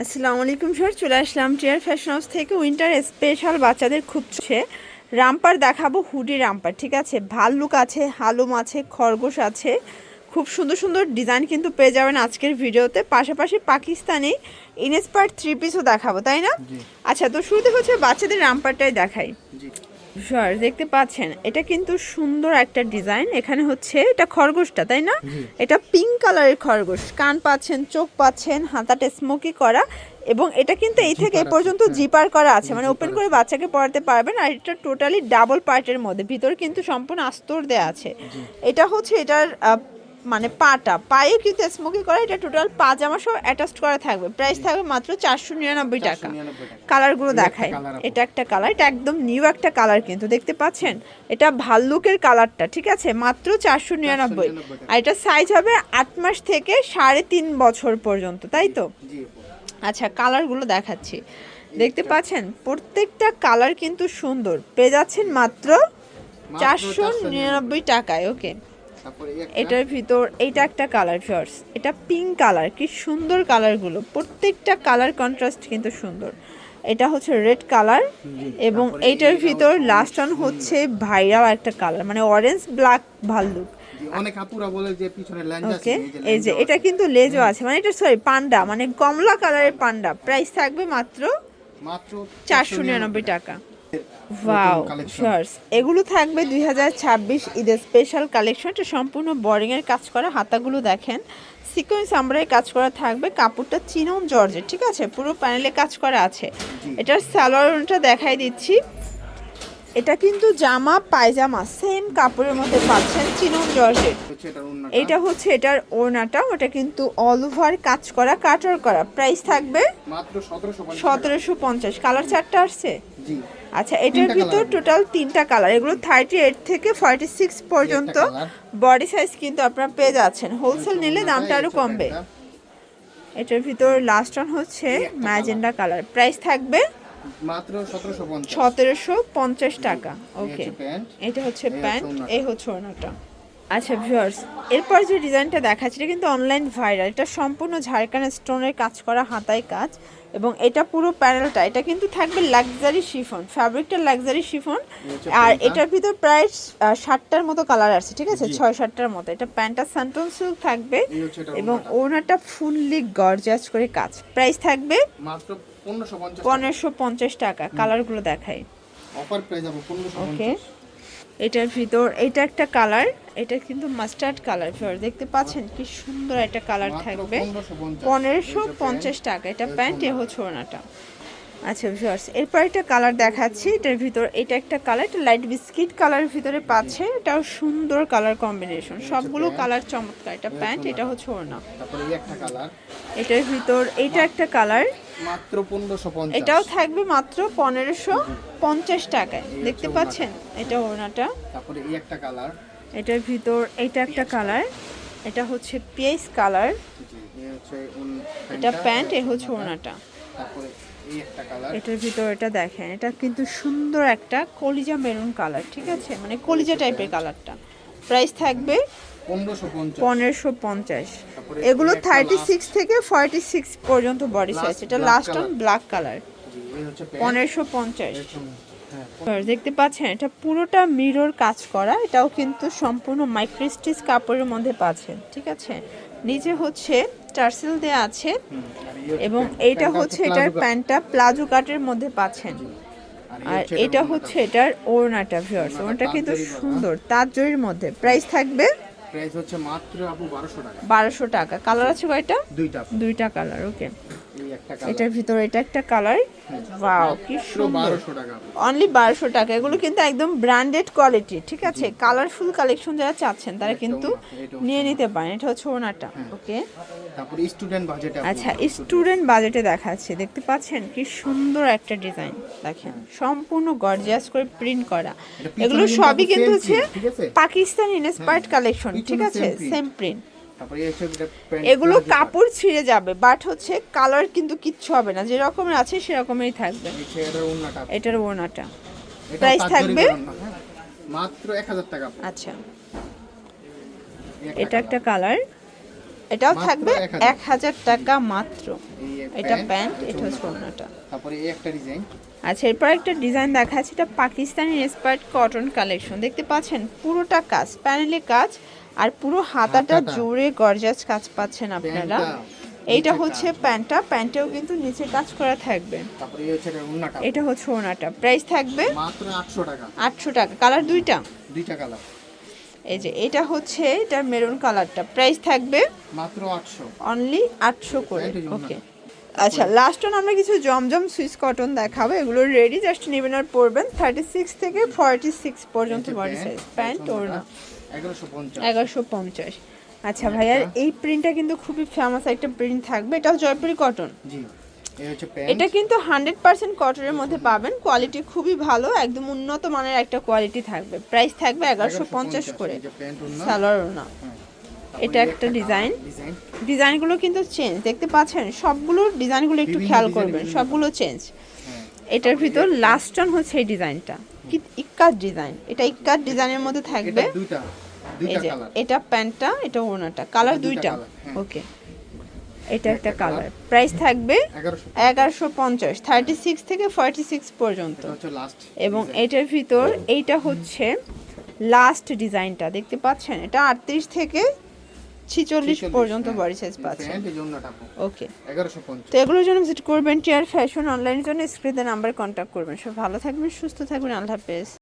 আসসালামু আলাইকুম স্যার চলে আসলাম টিয়ার ফ্যাশন হাউস থেকে। উইন্টার স্পেশাল বাচ্চাদের খুব ছে রামপার দেখাবো হুডি রামপার ঠিক আছে? ভাল্লুক আছে হালুম আছে খরগোশ আছে। খুব সুন্দর সুন্দর ডিজাইন কিন্তু পেয়ে যাবেন আজকের ভিডিওতে। পাশাপাশি পাকিস্তানি ইনস্পায়ার্ড থ্রি পিসও দেখাবো তাই না? আচ্ছা তো শুরুতে হচ্ছে বাচ্চাদের রামপারটাই দেখাই। স্যার দেখতে পাচ্ছেন এটা কিন্তু সুন্দর একটা ডিজাইন। এখানে হচ্ছে এটা খরগোশটা তাই না? এটা পিঙ্ক কালারের খরগোশ। কান পাচ্ছেন চোখ পাচ্ছেন হাতাটা স্মোকি করা এবং এটা কিন্তু এই থেকে এই পর্যন্ত জিপার করা আছে। মানে ওপেন করে বাচ্চাকে পড়াতে পারবেন আর এটা টোটালি ডাবল পার্টের মধ্যে। ভিতর কিন্তু সম্পূর্ণ আস্তর দেয়া আছে। এটা হচ্ছে এটার মানে পাটা পায়ে কিন্তু স্মোকি করা এটা টোটাল পাজামা সহ অ্যাটাচড করা থাকবে। প্রাইস থাকবে মাত্র চারশো নিরানব্বই টাকা। কালারগুলো দেখায় এটা একটা কালার এটা একদম নিউ একটা কালার কিন্তু দেখতে পাচ্ছেন? এটা ভাল্লুকের কালারটা ঠিক আছে? মাত্র চারশো নিরানব্বই। আর এটা সাইজ হবে আট মাস থেকে সাড়ে তিন বছর পর্যন্ত তাই তো? আচ্ছা কালারগুলো দেখাচ্ছি। দেখতে পাচ্ছেন? প্রত্যেকটা কালার কিন্তু সুন্দর। পেয়ে যাচ্ছেন মাত্র চারশো নিরানব্বই টাকায় ওকে এটার ভিতর এইটা একটা কালার ফিয়ার্স এটা পিঙ্ক কালার কি সুন্দর কালারগুলো প্রত্যেকটা কালার কন্ট্রাস্ট কিন্তু সুন্দর। এটা হচ্ছে রেড কালার এবং এইটার ভিতর লাস্ট অন হচ্ছে ভাইরাল একটা কালার মানে অরেঞ্জ ব্ল্যাক ভাল্লুক অনেক আপুরা বলে যে পিছনে আছে এই যে এটা কিন্তু লেজও আছে। মানে এটা সরি পান্ডা মানে কমলা কালারের পান্ডা প্রাইস থাকবে মাত্র মাত্র চারশো নিরানব্বই টাকা। ওয়াও। শার্টস এগুলো থাকবে দুই হাজার ছাব্বিশ ঈদের স্পেশাল কালেকশন এটা সম্পূর্ণ বোরিং এর কাজ করা হাতাগুলো দেখেন। সিকোয়েন্স আমরাই কাজ করা থাকবে কাপড়টা চিনন জর্জের ঠিক আছে? পুরো প্যানেলে কাজ করা আছে। এটার স্যালোয়ারটা দেখাই দিচ্ছি। এটা কিন্তু জামা পায়জামা সেম কাপড়ের মধ্যে পাচ্ছেন চিনন জর্জের। এইটা হচ্ছে এটার ওড়নাটা। ওটা কিন্তু অল ওভার কাজ করা কাটার করা। প্রাইস থাকবে সতেরোশো পঞ্চাশ কালার চারটা আসছে? আচ্ছা এটার ভিতর টোটাল তিনটা কালার এগুলো থার্টি এইট থেকে ফর্টি সিক্স পর্যন্ত বডি সাইজ কিন্তু আপনারা পেয়ে যাচ্ছেন। হোলসেল নিলে দামটা আরও কমবে। এটার ভিতর লাস্ট অন হচ্ছে ম্যাজেন্ডা কালার প্রাইস থাকবে মাত্র সতেরোশো পঞ্চাশ। টাকা। ওকে এটা হচ্ছে প্যান্ট এই হচ্ছে ওড়নাটা। আচ্ছা ভিউয়ার্স এরপর যে ডিজাইনটা দেখাচ্ছি এটা কিন্তু অনলাইন ভাইরাল এটা সম্পূর্ণ ঝাড়খান স্টোনের কাজ করা হাতায় কাজ। এবং এটা পুরো প্যানেলটা এটা কিন্তু থাকবে লাক্সারি শিফন ফ্যাব্রিকটা লাক্সারি শিফন আর এটার ভিতর প্রায় ষাটটার মতো কালার আছে ঠিক আছে? ছয় সাতটার মতো। এটা প্যান্টটা স্যান্টন সিল্ক থাকবে এবং। ওড়নাটা। ফুললি গর্জাস করে কাজ। প্রাইস থাকবে পনেরোশো পঞ্চাশ টাকা। কালারগুলো অফার প্রাইস ওকে 1550 এটার ভিতর এটা একটা কালার এটা কিন্তু মাস্টার্ড কালার ফিওর দেখতে পাচ্ছেন কি সুন্দর একটা কালার থাকবে। পনেরোশো পঞ্চাশ। টাকা এটা প্যান্ট এ। হচ্ছে আচ্ছা ভিউয়ার্স এরপর একটা কালার দেখাচ্ছি এটার ভিতর এটা একটা কালার এটা লাইট বিস্কিট কালারের ভিতরে পাচ্ছে এটাও সুন্দর কালার কম্বিনেশন সবগুলো কালার চমৎকার এটা প্যান্ট এটা হচ্ছে ওড়না। এটার ভিতর এটা একটা কালার মাত্র 1550 এটাও থাকবে মাত্র পনেরোশো পঞ্চাশ টাকায়। দেখতে পাচ্ছেন এটা ওড়নাটা? তারপরে এই একটা কালার। এটার ভিতর এটা একটা কালার। এটা হচ্ছে পেস কালার। এটা প্যান্ট এ হচ্ছে ওড়নাটা। ওড়নাটা। তারপরে একটা এটার ভিতর এটা দেখেন এটা কিন্তু সুন্দর একটা কলিজা মেরুন কালার ঠিক আছে? মানে কলিজা টাইপের কালারটা। প্রাইস থাকবে 1550 পনেরোশো পঞ্চাশ। এগুলো থার্টি সিক্স থেকে ফর্টি সিক্স পর্যন্ত বডি সাইজ এটা লাস্ট অন ব্ল্যাক কালার পনেরোশো পঞ্চাশ। হ্যাঁ দেখতে পাচ্ছেন এটা পুরোটা মিরর কাজ করা। এটাও কিন্তু সম্পূর্ণ মাইক্রোস্টিচ কাপড়ের মধ্যে পাচ্ছেন ঠিক আছে? নিচে হচ্ছে টার্সেল দেওয়া আছে এবং। এইটা হচ্ছে এটার প্যান্টটা প্লাজো কাটের মধ্যে পাচ্ছেন। আর এটা হচ্ছে এটার ওড়নাটা ভিউয়ার্স ওড়নাটা কিন্তু। সুন্দর তার জরির মধ্যে। প্রাইস থাকবে প্রাইস হচ্ছে মাত্র আপু 1200 টাকা। 1200 টাকা। কালার আছে কয়টা দুইটা। দুইটা কালার ওকে এটার ভিতরে এটা একটা কালার ওয়াও কি সুন্দর। 1200 টাকা। আপু। অনলি বারোশো টাকা। এগুলো কিন্তু একদম ব্র্যান্ডেড কোয়ালিটি ঠিক আছে? কালারফুল কালেকশন যারা চাচ্ছেন তারা কিন্তু নিয়ে নিতে পারেন। এটা হচ্ছে ওনাটা ওকে তারপরে স্টুডেন্ট বাজেটে আচ্ছা স্টুডেন্ট বাজেটে দেখাচ্ছে। দেখতে পাচ্ছেন কি সুন্দর একটা ডিজাইন দেখেন সম্পূর্ণ গর্জিয়াস করে প্রিন্ট করা। এগুলো সবই কিন্তু হচ্ছে আছে? ইন্সপায়ার্ড কালেকশন ঠিক আছে? সেম প্রিন্ট এগুলো কাপড় ছিঁড়ে যাবে বাট হচ্ছে কালার কিন্তু কিচ্ছু হবে না। যেরকমের আছে সেরকমই থাকবে। এটার। ওনাটা জরি থাকবে? হ্যাঁ। মাত্র 1000 টাকা আচ্ছা। এটা একটা কালার এটাও থাকবে 1000 এক হাজার টাকা মাত্র। এটা প্যান্ট এটা হচ্ছে। ওড়নাটা। তারপরে এই একটা ডিজাইন আচ্ছা এরপর একটা ডিজাইন দেখাচ্ছি এটা পাকিস্তানি ইন্সপায়ার্ড কটন কালেকশন দেখতে পাচ্ছেন পুরোটা কাজ প্যানেলে কাজ। আর পুরো হাতাটা। জোরে গর্জাস কাজ পাচ্ছেন আপনারা। এইটা হচ্ছে প্যান্টটা প্যান্টেও কিন্তু নিচে কাজ করা থাকবে। তারপরে এই হচ্ছে এটা হচ্ছে ওনাটা প্রাইস থাকবে মাত্র আটশো টাকা। কালার দুইটা? দুইটা কালার এই যে এটা হচ্ছে এটা মেরুন কালারটা প্রাইস থাকবে মাত্র আটশো। অনলি আটশো করে। ওকে আচ্ছা লাস্ট অন আমরা কিছু জমজম সুইস কটন দেখাবো। এগুলো রেডি জাস্ট নেবেন আর পরবেন। থার্টি সিক্স থেকে ফর্টি সিক্স পর্যন্ত বডি সাইজ প্যান্ট ওড়না। এগারোশো পঞ্চাশ। আচ্ছা ভাইয়া এই প্রিন্টটা কিন্তু খুবই ফেমাস একটা প্রিন্ট থাকবে। এটাও জয়পুরি কটন জি। এই হচ্ছে প্যান্ট এটা কিন্তু হান্ড্রেড পার্সেন্ট কটনের মধ্যে পাবেন। কোয়ালিটি খুবই ভালো একদম উন্নত মানের একটা কোয়ালিটি থাকবে। প্রাইস থাকবে এগারোশো পঞ্চাশ করে। সালোয়ার ওড়না। হ্যাঁ। এটা একটা ডিজাইন ডিজাইন ডিজাইনগুলো কিন্তু চেঞ্জ দেখতে পাচ্ছেন সবগুলোর ডিজাইনগুলো একটু খেয়াল করবেন। সবগুলো চেঞ্জ এটার ভিতর লাস্ট অন হচ্ছে এই ডিজাইনটা কি ইক্কাত ডিজাইন এটা ইক্কাত ডিজাইনের মধ্যে থাকবে। এটা এই যে এটা প্যান্টটা এটা ওড়নাটা। কালার দুইটা colour, হ্যাঁ। ওকে এটা একটা কালার প্রাইস থাকবে এগারোশো পঞ্চাশ। থার্টি সিক্স থেকে ফর্টি সিক্স পর্যন্ত। এটা হচ্ছে লাস্ট এবং এটার ভিতর এইটা হচ্ছে লাস্ট ডিজাইনটা দেখতে পাচ্ছেন? এটা আটত্রিশ থেকে ছিচল্লিশ পর্যন্ত বডি সাইজ পাচ্ছেন। ওকে তো এগুলোর জন্য ভিজিট করবেন টিয়ার ফ্যাশন অনলাইনের জন্য। স্ক্রিনে নাম্বারে কন্ট্যাক্ট করবেন। সব ভালো থাকবেন সুস্থ থাকবেন। আল্লাহ হাফেজ।